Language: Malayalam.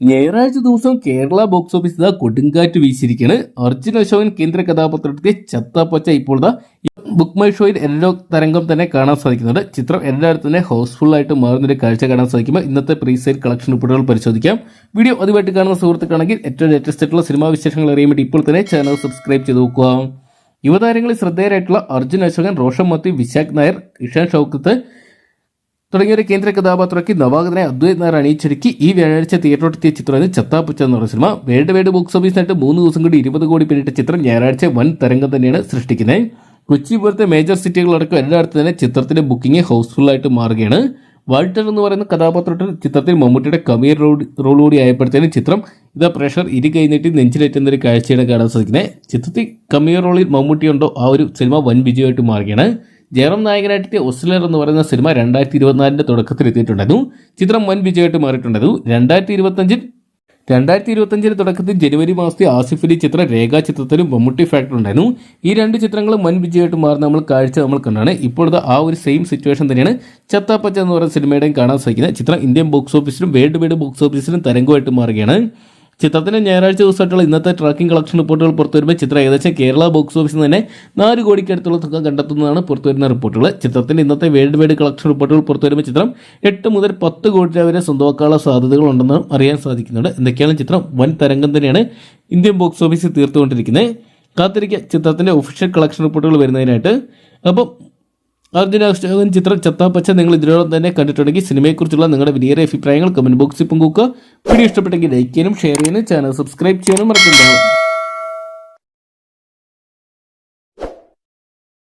ഞായറാഴ്ച ദിവസം കേരള ബോക്സ് ഓഫീസ് ഇതാ കൊടുങ്കാറ്റ് വീശിയിരിക്കുകയാണ് അർജുൻ അശോകൻ കേന്ദ്ര കഥാപാത്രത്തെ ചത്തപ്പച്ച ഇപ്പോൾ ബുക്ക് മൈ ഷോയിൽ എല്ലാ തരംഗം തന്നെ കാണാൻ സാധിക്കുന്നുണ്ട്. ചിത്രം എല്ലായിടത്തും തന്നെ ഹൗസ്ഫുൾ ആയിട്ട് മാറുന്നൊരു കാഴ്ച കാണാൻ സാധിക്കുമ്പോൾ ഇന്നത്തെ പ്രീസെയിൽ കളക്ഷൻ റിപ്പോർട്ടുകൾ പരിശോധിക്കാം. വീഡിയോ അതുമായിട്ട് കാണുന്ന സുഹൃത്തുക്കാണെങ്കിൽ ഏറ്റവും ലേറ്റസ്റ്റ് ആയിട്ടുള്ള സിനിമാ വിശേഷങ്ങൾ അറിയാൻ വേണ്ടി ഇപ്പോൾ തന്നെ ചാനൽ സബ്സ്ക്രൈബ് ചെയ്ത് നോക്കുക. യുവതാരങ്ങളിൽ ശ്രദ്ധേയരായിട്ടുള്ള അർജുൻ അശോകൻ റോഷൻ മത്തി വിശാഖ് നായർ ഇഷാൻ ഷൗക്കത്ത് തുടങ്ങിയൊരു കേന്ദ്ര കഥാപാത്രമാക്കി നവാഗതനെ അദ്വൈത് നാരായണി ചുരുക്കി ഈ വ്യാഴാഴ്ച തിയേറ്ററോട്ടെത്തിയ ചിത്രമാണ് ചത്താപ്പുച്ച എന്ന് സിനിമ. വേൾഡ് വൈഡ് ബോക്സ് ഓഫീസിനായിട്ട് മൂന്ന് ദിവസം കൂടി ഇരുപത് കോടി പിന്നിട്ട ചിത്രം ഞായറാഴ്ച വൻ തരംഗം തന്നെയാണ് സൃഷ്ടിക്കുന്നത്. കൊച്ചി പോലത്തെ മേജർ സിറ്റികളടക്കം എല്ലായിടത്തും തന്നെ ചിത്രത്തിന്റെ ബുക്കിംഗ് ഹൗസ്ഫുൾ ആയിട്ട് മാറുകയാണ്. വാൾട്ടർ എന്ന് പറയുന്ന കഥാപാത്രത്തിൽ ചിത്രത്തിൽ മമ്മൂട്ടിയുടെ കമീർ റോഡ് റോൾ കൂടി ആയപ്പോഴത്തേനും ചിത്രം ഇതാ പ്രഷർ ഇരു കൈനീട്ടി നെഞ്ചിലേറ്റുന്ന ഒരു കാഴ്ചയാണ് കാണാൻ സാധിക്കുന്നത്. ചിത്രത്തിൽ കമീർ റോളിൽ മമ്മൂട്ടിയുണ്ടോ ആ ഒരു സിനിമ വൻ വിജയമായിട്ട് മാറുകയാണ്. ജയറാം നായകനായിട്ട് ഒസ്ലർ എന്ന് പറയുന്ന സിനിമ രണ്ടായിരത്തി ഇരുപത്തിനാലിന്റെ തുടക്കത്തിൽ എത്തിയിട്ടുണ്ടായിരുന്നു ചിത്രം വൻ വിജയമായിട്ട് മാറിയിട്ടുണ്ടായിരുന്നു രണ്ടായിരത്തി ഇരുപത്തഞ്ചിൽ രണ്ടായിരത്തി ഇരുപത്തഞ്ചിന് തുടക്കത്തിൽ ജനുവരി മാസത്തിൽ ആസിഫ് അലി ചിത്രം രേഖാ ചിത്രത്തിലും മമ്മൂട്ടി ഫാക്ടർ ഉണ്ടായിരുന്നു. ഈ രണ്ട് ചിത്രങ്ങളും വൻ വിജയമായിട്ട് മാറുന്ന നമ്മൾ കാഴ്ച നമ്മൾ കണ്ടാണ്. ഇപ്പോഴത്തെ ആ ഒരു സെയിം സിറ്റുവേഷൻ തന്നെയാണ് ചത്താപ്പച്ച എന്ന് പറയുന്ന സിനിമയുടെയും കാണാൻ സാധിക്കുന്നത്. ചിത്രം ഇന്ത്യൻ ബോക്സ് ഓഫീസിലും വേൾഡ് വൈഡ് ബോക്സ് ഓഫീസിലും തരംഗമായിട്ട് മാറുകയാണ്. ചിത്രത്തിന്റെ ഞായറാഴ്ച ദിവസമായിട്ടുള്ള ഇന്നത്തെ ട്രാക്കിംഗ് കളക്ഷൻ റിപ്പോർട്ടുകൾ പുറത്തു വരുമ്പോൾ ചിത്രം ഏകദേശം കേരള ബോക്സ് ഓഫീസിൽ തന്നെ നാല് കോടിക്കടുത്തുള്ള തുക കണ്ടെത്തുന്നതാണ് പുറത്തു വരുന്ന റിപ്പോർട്ടുകൾ ചിത്രത്തിന്റെ ഇന്നത്തെ വേൾഡ് വൈഡ് കളക്ഷൻ റിപ്പോർട്ടുകൾ പുറത്തു വരുമ്പോൾ ചിത്രം എട്ട് മുതൽ പത്ത് കോടി രൂപ വരെ സ്വന്തമാക്കാനുള്ള സാധ്യതകൾ ഉണ്ടെന്ന് അറിയാൻ സാധിക്കുന്നുണ്ട്. എന്തൊക്കെയാണ് ചിത്രം? വൻ തരംഗം തന്നെയാണ് ഇന്ത്യൻ ബോക്സ് ഓഫീസിൽ തീർത്തുകൊണ്ടിരിക്കുന്നത്. കാത്തിരിക്കുക ചിത്രത്തിന്റെ ഒഫീഷ്യൽ കളക്ഷൻ റിപ്പോർട്ടുകൾ വരുന്നതിനായിട്ട്. അപ്പം അർജുന അശോകൻ ചിത്രം ചത്താപ്പച്ച നിങ്ങൾ ഇതിനോടൊപ്പം തന്നെ കണ്ടിട്ടുണ്ടെങ്കിൽ സിനിമയെക്കുറിച്ചുള്ള നിങ്ങളുടെ വലിയ അഭിപ്രായങ്ങൾ കമന്റ് ബോക്സിൽ പങ്കുവെക്കുക. വീഡിയോ ഇഷ്ടപ്പെട്ടെങ്കിൽ ലൈക്ക് ചെയ്യാനും ഷെയർ ചെയ്യാനും ചാനൽ സബ്സ്ക്രൈബ് ചെയ്യാനും മറക്കണ്ടാവും